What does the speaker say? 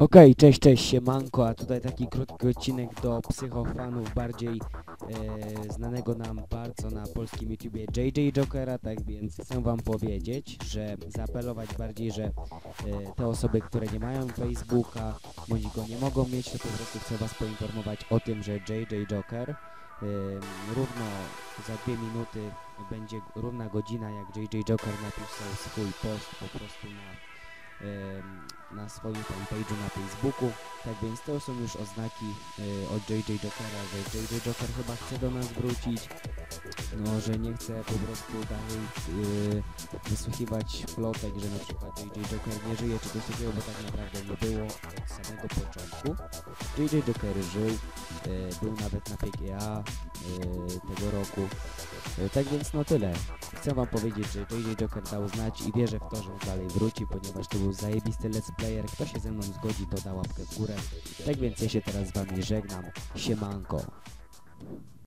Okej, cześć, cześć, siemanko, a tutaj taki krótki odcinek do psychofanów bardziej e, znanego nam bardzo na polskim YouTubie JJ Jokera, tak więc chcę wam powiedzieć, że zaapelować bardziej, że e, te osoby, które nie mają Facebooka, bądź go nie mogą mieć, to po prostu chcę was poinformować o tym, że JJ Joker e, równo za dwie minuty będzie równa godzina, jak JJ Joker napisał swój post po prostu na em, na swoim fanpage'u na Facebooku. Tak więc to są już oznaki e, od JJ Jokera, że JJ Joker chyba chce do nas wrócić. No, że nie chce po prostu dalej e, wysłuchiwać plotek, że na przykład JJ Joker nie żyje czy coś takiego, bo tak naprawdę nie było od samego początku. JJ Joker żył, e, był nawet na PGA tego roku. Tak więc no tyle. Chcę wam powiedzieć, że JJ Joker dał znać i wierzę w to, że on dalej wróci, ponieważ to był zajebisty let's player. Kto się ze mną zgodzi, to da łapkę w górę. Tak więc ja się teraz z wami żegnam. Siemanko.